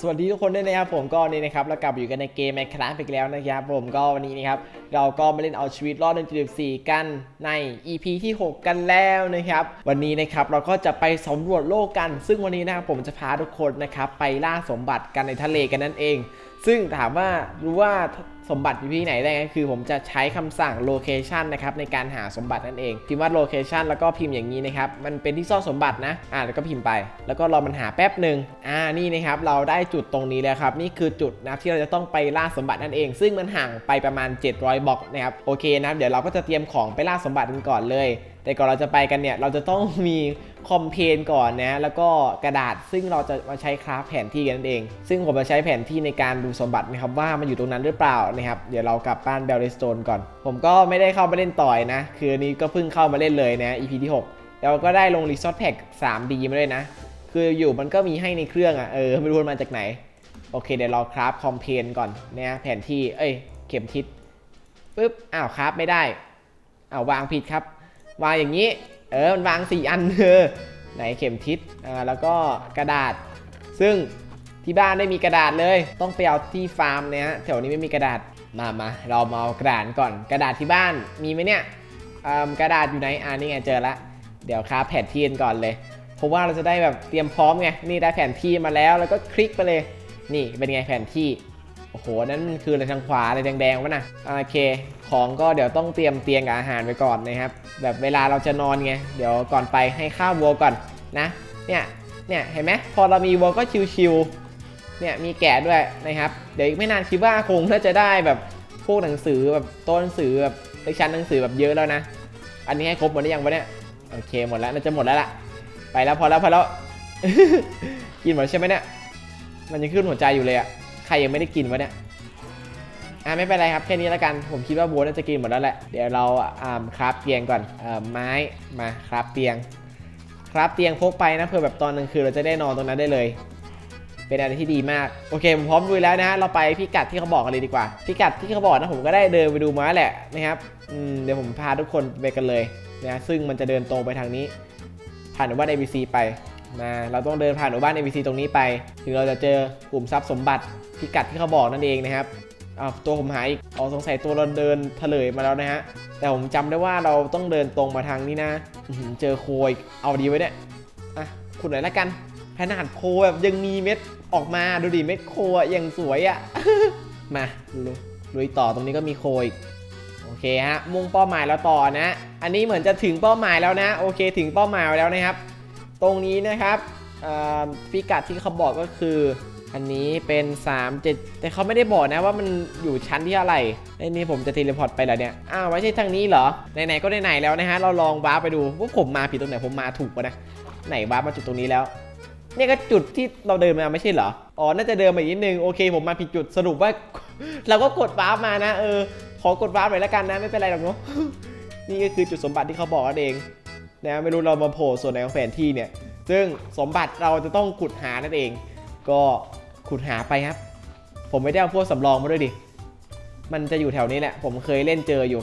สวัสดีทุกคนด้วยนะครับผมก็นี่นะครับเรากลับอยู่กันในเกมแมคคราสอีกแล้วนะครับผมก็วันนี้นะครับเราก็มาเล่นเอาชีวิตรอด1.4กันใน EP ที่ 6 กันแล้วนะครับวันนี้นะครับเราก็จะไปสำรวจโลกกัน ซึ่งวันนี้นะครับผมจะพาทุกคนนะครับไปล่าสมบัติกันในทะเลกันนั่นเอง ซึ่งถามว่ารู้ว่า สมบัติอยู่ที่ไหนได้ไงคือผมจะใช้คำสั่ง location นะครับในการหาสมบัตินั่นเองพิมพ์ว่า location แล้วก็พิมพ์อย่างนี้นะครับมันเป็นที่ซ่อนสมบัตินะอ่าแล้วก็พิมพ์ไป แล้วก็รอมันหาแป๊บหนึ่งอ่านี่นะครับเราได้จุดตรงนี้แล้วครับนี่คือจุดนะที่เราจะต้องไปล่าสมบัตินั่นเอง ซึ่งมันห่างไปประมาณ 700บล็อกนะครับโอเคนะเดี๋ยวเราก็จะเตรียมของไปล่าสมบัติกันก่อนเลย แต่ก่อนเราจะไปกันเนี่ยเราจะต้องมีคอมเพนก่อนนะแล้วก็กระดาษซึ่งเราจะมาใช้คราฟแผนที่กันนั่นเอง ซึ่งผมจะใช้แผนที่ในการดูสมบัตินะครับว่ามันอยู่ตรงนั้นหรือเปล่านะครับเดี๋ยวเรากลับบ้านเบลเลสโตนก่อน ผมก็ไม่ได้เข้ามาเล่นต่อยนะ คืออันนี้ก็เพิ่งเข้ามาเล่นเลยนะ EP ที่6แล้วก็ได้ลงรีซอสแพ็ก 3D มาด้วยนะ คืออยู่มันก็มีให้ในเครื่องอะเออไม่รู้มันมาจากไหนโอเคเดี๋ยวเราคราฟคอมเพนก่อนนะแผนที่เอ้ยเข็มทิศปึ๊บอ้าวคราฟไม่ได้อ้าววางผิดครับ วางอย่างนี้ เออ มันวางสี่อันเออไหนเข็มทิศ อ่า แล้วก็กระดาษ ซึ่งที่บ้านไม่มีกระดาษเลย ต้องไปเอาที่ฟาร์มเนี่ยฮะแถวนี้ไม่มีกระดาษ มามาเรามาเอากระดาษก่อน กระดาษที่บ้าน มีไหมเนี่ยอ่ากระดาษอยู่ไหน อ่านี่ไงเจอละ เดี๋ยวคราแผนที่กันก่อนเลย เพราะว่าเราจะได้แบบเตรียมพร้อมไง นี่ได้แผนที่มาแล้ว แล้วก็คลิกไปเลย นี่เป็นไงแผนที่ โอ้โหนั่นมันคืออะไรทางขวาอะไรแดงๆวะนะโอเค ของก็เดี๋ยวต้องเตรียมเตียงกับอาหารไว้ก่อนนะครับ แบบเวลาเราจะนอนไง เดี๋ยวก่อนไปให้ข้าววัวก่อนนะ เนี่ย เนี่ยเห็นไหมพอเรามีวัวก็ชิวๆ เนี่ยมีแกะด้วยนะครับ เดี๋ยวอีกไม่นานคิดว่าคงน่าจะได้แบบพวกหนังสือแบบต้นหนังสือแบบเลคชันหนังสือแบบเยอะแล้วนะ อันนี้ให้ครบหมดหรือยังวะเนี่ย โอเคหมดแล้วน่าจะหมดแล้วล่ะ ไปแล้วพอแล้วพอแล้ว กินหมดใช่ไหมเนี่ย มันยังขึ้นหัวใจอยู่เลยอะ รยังไม่ได้กินวะเนี่ยอ่าไม่เป็นไรครับแค่นี้แล้วกันผมคิดว่าโบทน่าจะกินหมดแล้วแหละเดี๋ยวเราอ่าคราฟเตียงก่อนเอ่อไม้มาคราฟเตียงคราฟเตียงพกไปนะเพื่อแบบตอนกลางคืนเราจะได้นอนตรงนั้นได้เลย เป็นอะไรที่ดีมากโอเคผมพร้อมดูแล้วนะฮะเราไปพิกัดที่เขาบอกกันเลยดีกว่าพิกัดที่เขาบอกนะผมก็ได้เดินไปดูมาแหละนะครับอืมเดี๋ยวผมพาทุกคนไปกันเลยนะซึ่งมันจะเดินตรงไปทางนี้ ผ่านหมู่บ้าน ABC ไปมาเราต้องเดินผ่านหมู่บ้าน ABC ตรงนี้ไป ถึงเราจะเจอกลุ่มทรัพย์สมบัติ พิกัดที่เขาบอกนั่นเองนะครับอาตัวผมหายอีกอ๋อสงสัยตัวเราเดินเถลยมาแล้วนะฮะ แต่ผมจำได้ว่าเราต้องเดินตรงมาทางนี้นะอื้อหือเจอโคยเอาดีไว้เนี่ยอะขุดหน่อยละกันขนาดโคแบบยังมีเม็ดออกมาดูดิเม็ดโคอะยังสวยอะมาลุยต่อตรงนี้ก็มีโคอีกโอเคฮะมุ่งเป้าหมายแล้วต่อนะ อันนี้เหมือนจะถึงเป้าหมายแล้วนะ โอเคถึงเป้าหมายแล้วนะครับ ตรงนี้นะครับพิกัดที่เขาบอกก็คือ อันนี้เป็น3 7แต่เขาไม่ได้บอกนะว่ามันอยู่ชั้นที่อะไรไอ้นี่ผมจะเทเลพอร์ตไปแล้วเนี่ย อ้าวไม่ใช่ทางนี้เหรอ ไหนๆก็ไหนๆแล้วนะฮะ เราลองวาร์ปไปดูว่าผมมาผิดตรงไหนผมมาถูกปะนะ ไหนวาร์ปมาจุดตรงนี้แล้ว เนี่ยก็จุดที่เราเดินมาไม่ใช่เหรอ อ๋อ น่าจะเดินมาอีกนิดนึง โอเค ผมมาผิดจุด สรุปว่า เราก็กดวาร์ปมานะ เออ ขอกดวาร์ปหน่อยละกันนะ ไม่เป็นไรหรอกเนาะ นี่ก็คือจุดสมบัติที่เขาบอกนั่นเอง นะ ไม่รู้เรามาโผล่ส่วนไหนของแผนที่เนี่ย ซึ่งสมบัติเราจะต้องขุดหานั่นเอง ก็ ขุดหาไปครับ ผมไม่ได้เอาพวกสำรองมาด้วยดิ มันจะอยู่แถวนี้แหละ ผมเคยเล่นเจออยู่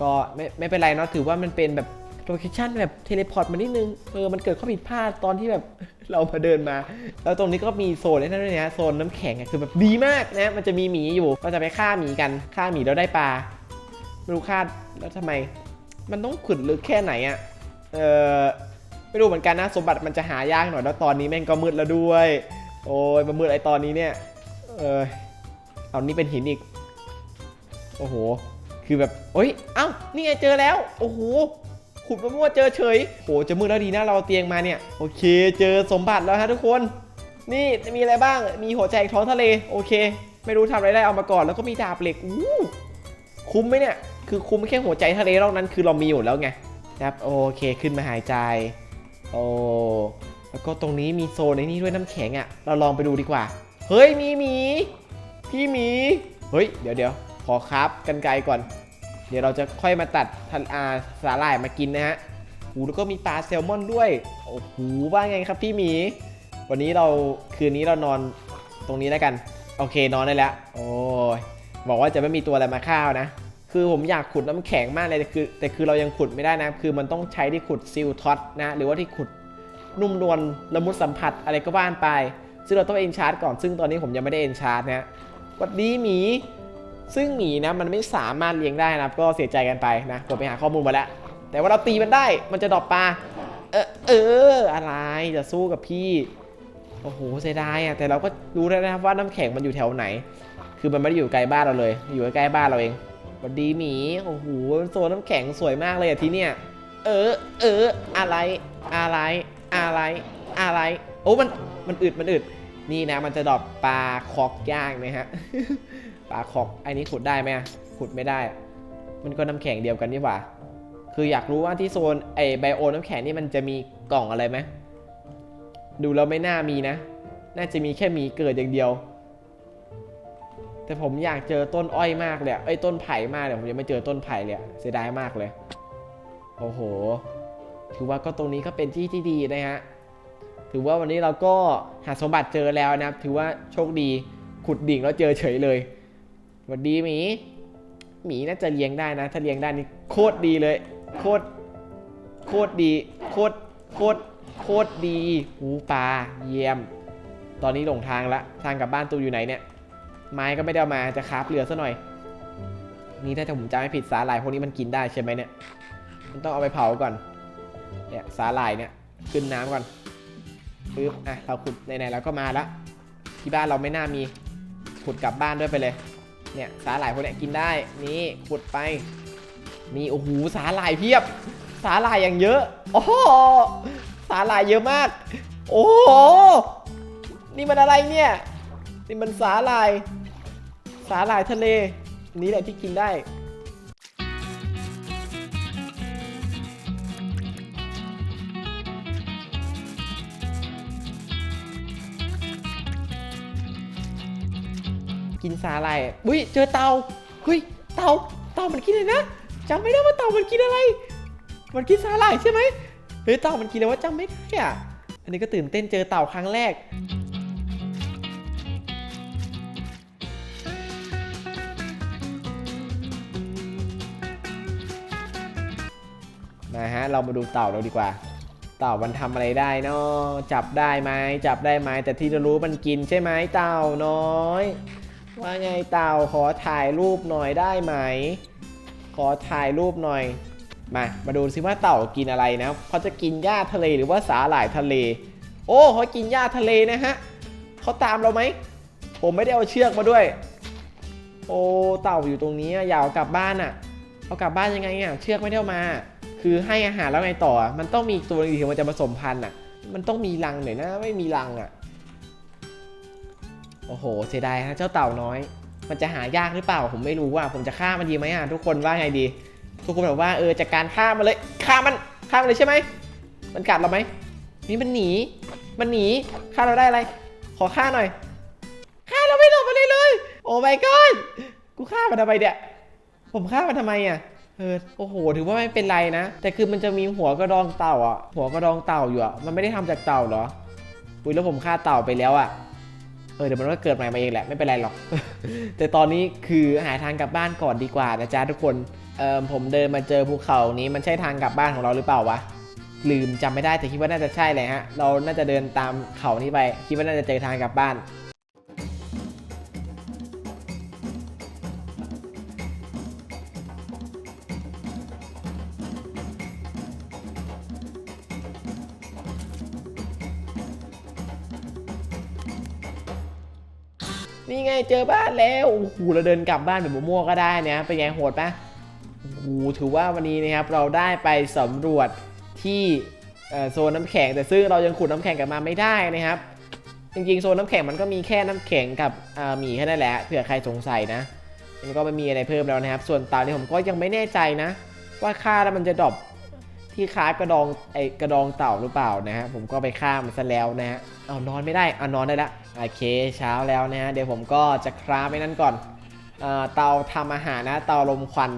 ก็ไม่ไม่เป็นไรเนาะถือว่ามันเป็นแบบโลเคชั่นแบบเทเลพอร์ตมานิดนึง เออ มันเกิดข้อผิดพลาดตอนที่แบบเรามาเดินมา แล้วตรงนี้ก็มีโซนนั่นด้วยนะ โซนน้ำแข็งอะคือแบบดีมากนะ มันจะมีหมีอยู่ก็จะไปฆ่าหมีกัน ฆ่าหมีแล้วได้ปลา ไม่รู้ฆ่าแล้วทำไม มันต้องขุดลึกแค่ไหนอะเออไม่รู้เหมือนกันนะ สมบัติมันจะหายากหน่อย แล้วตอนนี้แม่งก็มืดแล้วด้วย โอ้ยมามืดไอตอนนี้เนี่ย เออเอานี่เป็นหินอีก โอ้โห คือแบบโอ้ย เอ้า นี่ไงเจอแล้ว โอ้โห ขุดมะม่วงเจอเฉย โห จะมืดแล้วดีนะเราเตียงมาเนี่ย โอเค เจอสมบัติแล้วฮะทุกคน นี่มีอะไรบ้าง มีหัวใจท้องทะเล โอเค ไม่รู้ทำอะไรได้เอามาก่อน แล้วก็มีดาบเหล็ก อู้คุ้มไหมเนี่ย คือคุ้มแค่หัวใจทะเลนอกนั้นคือเรามีอยู่แล้วไงนะครับ โอเค ขึ้นมาหายใจ โอ้ แล้วก็ตรงนี้มีโซนในนี้ด้วยน้ำแข็งอะ่ะ เราลองไปดูดีกว่า เฮ้ยมีหมี พี่หมี เฮ้ยเดี๋ยวเดี๋ยวขอครับกันไกลก่อน เดี๋ยวเราจะค่อยมาตัดทันอาสาหร่ายมากินนะฮะหูแล้วก็มีปลาแซลมอนด้วย โอ้โหว่าไงครับพี่หมี วันนี้เราคืนนี้เรานอนตรงนี้แล้วกัน โอเคนอนได้แล้ว โอ้ยบอกว่าจะไม่มีตัวอะไรมาฆ่าวนะ คือผมอยากขุดน้ำแข็งมากเลยแต่คือแต่คือเรายังขุดไม่ได้นะ คือมันต้องใช้ที่ขุดซิลท็อตนะ หรือว่าที่ขุด นุ่มนวลละมุดสัมผัสอะไรก็ว่านไป ซึ่งเราต้องเอนชาร์จก่อนซึ่งตอนนี้ผมยังไม่ได้เอนชาร์จนะวัดดีหมี ซึ่งหมีนะมันไม่สามารถเลี้ยงได้นะก็เสียใจกันไปนะผมไปหาข้อมูลมาแล้ว แต่ว่าเราตีมันได้มันจะดรอปปลาเออเอออะไรจะสู้กับพี่โอ้โหเสียดายอะแต่เราก็รู้แล้วนะครับว่าน้ำแข็งมันอยู่แถวไหน คือมันไม่ได้อยู่ไกลบ้านเราเลย อยู่ใกล้บ้านเราเองสวัสดีหมีโอ้โหโซนน้ำแข็งสวยมากเลยอะที่เนี่ยเออเอออะไรอะไร อะไรอะไรโอ้มันมันอึดมันอึดนี่นะมันจะดรอปปลาคอกย่างนะฮะปลาคอกไอ้นี้ขุดได้ไหมขุดไม่ได้ มันก็น้ำแข็งเดียวกันนี่หว่า คืออยากรู้ว่าที่โซนไอไบโอน้ำแข็งนี่มันจะมีกล่องอะไรไหมดูแล้วไม่น่ามีนะ น่าจะมีแค่มีเกิดอย่างเดียว แต่ผมอยากเจอต้นอ้อยมากเลยอะเอ้ต้นไผ่มากเลยผมยังไม่เจอต้นไผ่เลยเสียดายมากเลย โอ้โห ถือว่าก็ตรงนี้ก็เป็นที่ที่ดีนะฮะถือว่าวันนี้เราก็หาสมบัติเจอแล้วนะครับ ถือว่าโชคดีขุดดิ่งแล้วเจอเฉยเลยสวัสดีหมีหมีน่าจะเลี้ยงได้นะ ถ้าเลี้ยงได้นี่โคตรดีเลย โคตรโคตรดี โคตรโคตรโคตรดีหูปลาเยี่ยม ตอนนี้หลงทางละทางกลับบ้านตูอยู่ไหนเนี่ย ไม้ก็ไม่ได้ามาจะคาฟเรือซะหน่อย นี่ถ้าผมจำไม่ผิดสาหร่ายพวกนี้มันกินได้ใช่ไหมเนี่ยมันต้องเอาไปเผาก่อน เนี่ยสาหร่ายเนี่ยขึ้นน้ำก่อนปึ๊บอะเราขุดไหนๆเราก็มาละที่บ้านเราไม่น่ามีขุดกลับบ้านด้วยไปเลย เนี่ยสาหร่ายพวกเนี้ยกินได้นี่ขุดไปนี่โอ้โหสาหร่ายเพียบ สาหร่ายอย่างเยอะโอ้โหสาหร่ายเยอะมาก โอ้โหนี่มันอะไรเนี่ยนี่มันสาหร่าย สาหร่ายทะเล นี่แหละที่กินได้ กินสาหร่ายอุ้ยเจอเต่าเฮ้ยเต่าเต่ามันกินอะไรนะจำไม่ได้ว่าเต่ามันกินอะไร มันกินสาหร่ายใช่ไหมเฮ้ยเต่ามันกินอะไรวะจำไม่ได้อะอันนี้ก็ตื่นเต้นเจอเต่าครั้งแรกมาฮะเรามาดูเต่าเราดีกว่า เต่ามันทำอะไรได้เนาะจับได้ไหมจับได้ไหมแต่ที่เรารู้มันกินใช่ไหมเต่าน้อย ว่าไงเต่าขอถ่ายรูปหน่อยได้ไหม ขอถ่ายรูปหน่อย มา มาดูซิว่าเต่ากินอะไรนะเขาจะกินหญ้าทะเลหรือว่าสาหร่ายทะเล โอ้เขากินหญ้าทะเลนะฮะเขาตามเราไหม ผมไม่ได้เอาเชือกมาด้วย โอ้เต่าอยู่ตรงนี้อยากเอากลับบ้านอะ เอากลับบ้านยังไงอะเชือกไม่ได้เอามา คือให้อาหารแล้วไงต่อ มันต้องมีตัวหนึงที่มันจะผสมพันธุ์อะ มันต้องมีรังหน่อยนะ ไม่มีรังอะ โอ้โห เสียดายฮะเจ้าเต่าน้อย มันจะหายากหรือเปล่า ผมไม่รู้ว่า ผมจะฆ่ามันดีไหมอะทุกคนว่าไงดี ทุกคนแบบว่าเออจากการฆ่ามันเลยฆ่ามันฆ่ามันเลยใช่ไหมมันกัดเราไหมนี่มันหนี มันหนีฆ่าเราได้อะไร ขอฆ่าหน่อยฆ่าเราไม่หลบมาเลยเลย โอ้ my god กูฆ่ามันทำไมเนี่ยผมฆ่ามันทำไมอะเออโอ้โห ถือว่าไม่เป็นไรนะ แต่คือมันจะมีหัวกระดองเต่าอะ หัวกระดองเต่าอยู่อะ มันไม่ได้ทำจากเต่าเหรอ อุ้ยแล้วผมฆ่าเต่าไปแล้วอะ เออเดี๋ยวมันก็เกิดใหม่มาเองแหละไม่เป็นไรหรอก แต่ตอนนี้คือหาทางกลับบ้านก่อนดีกว่านะจ๊ะทุกคนเออผมเดินมาเจอภูเขานี้มันใช่ทางกลับบ้านของเราหรือเปล่าวะลืมจำไม่ได้แต่คิดว่าน่าจะใช่เลยฮะเราน่าจะเดินตามเขานี้ไปคิดว่าน่าจะเจอทางกลับบ้าน เจอบ้านแล้วโอ้โหเราเดินกลับบ้านแบบมั่วก็ได้เนี่ยเป็นไงโหดปะโอ้โหถือว่าวันนี้นะครับเราได้ไปสำรวจที่โซนน้ำแข็ง แต่ซึ่งเรายังขุดน้ำแข็งกลับมาไม่ได้นะครับ จริงๆโซนน้ำแข็งมันก็มีแค่น้ำแข็งกับหมีแค่นั้นแหละเผื่อใครสงสัยนะมันก็ไม่มีอะไรเพิ่มแล้วนะครับ ส่วนเต่านี่ผมก็ยังไม่แน่ใจนะ ว่าฆ่าแล้วมันจะดรอป ที่ค้ากระดองไอกระดองเต่าหรือเปล่านะฮะผมก็ไปฆ่ามันซะแล้วนะฮะเอานอนไม่ได้เอานอนได้ละโอเคเช้าแล้วนะฮะเดี๋ยวผมก็จะคราฟไปนั่นก่อนเตาทำอาหารนะเตาลมควัน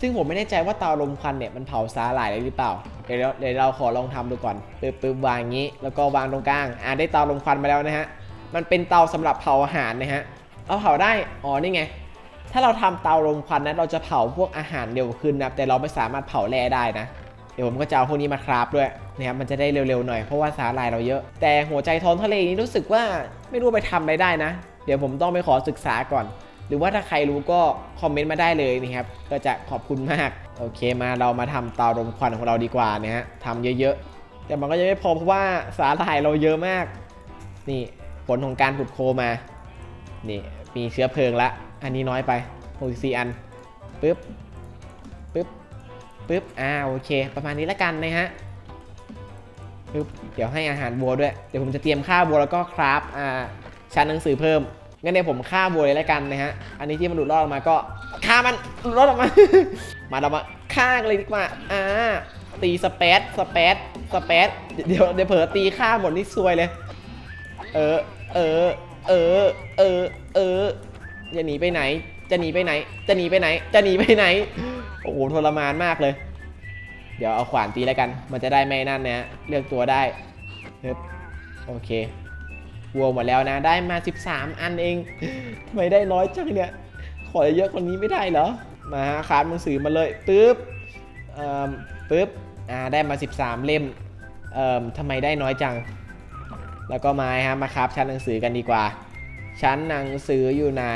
ซึ่งผมไม่แน่ใจว่าเตาลมควันเนี่ยมันเผาสาหร่ายได้หรือเปล่า เดี๋ยวเราเดี๋ยวเราขอลองทำดูก่อนปึ๊บปึ๊บวางอย่างนี้ แล้วก็วางตรงกลางอ่าได้เตาลมควันมาแล้วนะฮะมันเป็นเตาสำหรับเผาอาหารนะฮะเอาเผาได้อ๋อนี่ไงถ้าเราทำเตาลมควันนะเราจะเผาพวกอาหารเร็วขึ้นนะแต่เราไม่สามารถเผาแร่ได้นะ เดี๋ยวผมก็จะเอาพวกนี้มาคราฟด้วยนะครับมันจะได้เร็วๆหน่อยเพราะว่าสาหร่ายเราเยอะ แต่หัวใจท้องทะเลนี้รู้สึกว่าไม่รู้ไปทำอะไรได้นะ เดี๋ยวผมต้องไปขอศึกษาก่อน หรือว่าถ้าใครรู้ก็คอมเมนต์มาได้เลยนะครับก็จะขอบคุณมากโอเคมาเรามาทำเตาลมควันของเราดีกว่านะฮะทำเยอะๆ แต่มันก็ยังไม่พอเพราะว่าสาหร่ายเราเยอะมาก นี่ผลของการขุดโคมา นี่มีเชื้อเพลิงละ อันนี้น้อยไป64อันปึ๊บปึ๊บ ปึ๊บ อ่า โอเค ประมาณนี้และกันนะฮะ ปึ๊บ เดี๋ยวให้อาหารวัวด้วย เดี๋ยวผมจะเตรียมข้าววัวแล้วก็คราฟ อ่า ชั้นหนังสือเพิ่ม งั้นเดี๋ยวผมฆ่าวัวเลยและกันนะฮะ อันนี้ที่มันหลุดรอดออกมาก็ฆ่ามันหลุดรอดออกมา มาเรามาฆ่ากันเลยดีกว่า อ่า ตีสเปซสเปซสเปซเดี๋ยวเดี๋ยวเผลอตีฆ่าหมดนี่ซวยเลย เออ เออ เออ เออ เออ จะหนีไปไหน จะหนีไปไหน จะหนีไปไหน จะหนีไปไหน โอ้โหทรมานมากเลย เดี๋ยวเอาขวานตีแล้วกัน มันจะได้ไม่นั่นนะฮะเลือกตัวได้เฮ้ยโอเควัวหมดแล้วนะ ได้มา 13 อันเองทำไมได้น้อยจังเนี่ย ขอเยอะคนนี้ไม่ได้เหรอ มาฮะคาบหนังสือมาเลยปึ๊บเอ่อปึ๊บ อ่า ได้มา 13 เล่ม เอ่อทำไมได้น้อยจัง แล้วก็มาฮะ มาครับชั้นหนังสือกันดีกว่า ชั้นหนังสืออยู่ไหน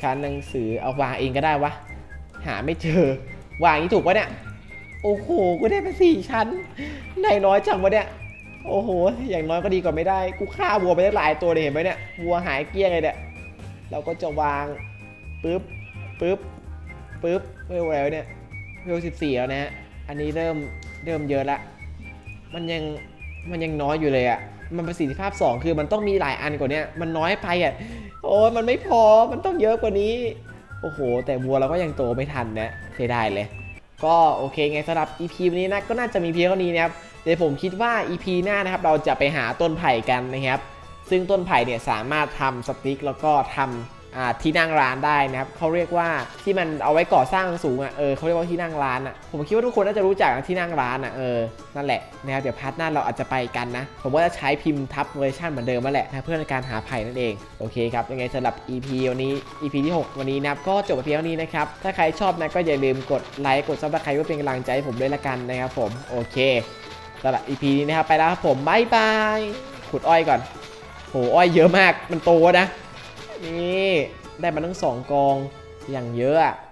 ชั้นหนังสือเอาวางเองก็ได้วะ หาไม่เจอ วางอย่างนี้ถูกปะเนี่ย โอ้โห กูได้ไปสี่ชั้นได้น้อยจังวะเนี่ย โอ้โห อย่างน้อยก็ดีกว่าไม่ได้ กูฆ่าวัวไปได้หลายตัวเลยเห็นไหมเนี่ย วัวหายเกลี้ยงเลยเนี่ย เราก็จะวางปึ๊บปึ๊บปึ๊บเวลแล้วเนี่ยเวลสิบสี่แล้วนะฮะ อันนี้เริ่มเริ่มเยอะละ มันยังมันยังน้อยอยู่เลยอะ่ะ มันประสิทธิภาพ 2 คือมันต้องมีหลายอันกว่าเนี้ยมันน้อยไปอะ่ะ โอ้ยมันไม่พอ มันต้องเยอะกว่านี้ โอ้โห แต่วัวเราก็ยังโตไม่ทันนะเสียดายเลย ก็โอเคไงสำหรับ EP วันนี้นะก็น่าจะมีเพียงเท่านี้นะครับเดี๋ยวผมคิดว่า EP หน้านะครับเราจะไปหาต้นไผ่กันนะครับ ซึ่งต้นไผ่เนี่ยสามารถทำสติ๊กแล้วก็ทำอ่า ที่นั่งร้านได้นะครับเขาเรียกว่าที่มันเอาไว้ก่อสร้างสูงอะเออเขาเรียกว่าที่นั่งร้านอะผมคิดว่าทุกคนน่าจะรู้จักที่นั่งร้านอะเออนั่นแหละนะครับเดี๋ยวพาร์ทหน้าเราอาจจะไปกันนะ ผมว่าจะใช้พิมพ์ทับเวอร์ชันเหมือนเดิมนั่นแหละนะเพื่อในการหาไผ่นั่นเองโอเคครับยังไงสำหรับ EP วันนี้ EP ที่ 6 วันนี้นะครับก็จบไปเพียงเท่านี้นะครับถ้าใครชอบนะก็อย่าลืมกดไลค์กดซับสไครต์เพื่อเป็นกำลังใจให้ผมด้วยละกันนะครับผมโอเคสำหรับ EP นี้นะครับไปแล้วครับผมบายบายขุดอ้อยก่อนโหอ้อยเยอะมากมันโตนะ นี่ ได้มาทั้งสองกองอย่างเยอะอะ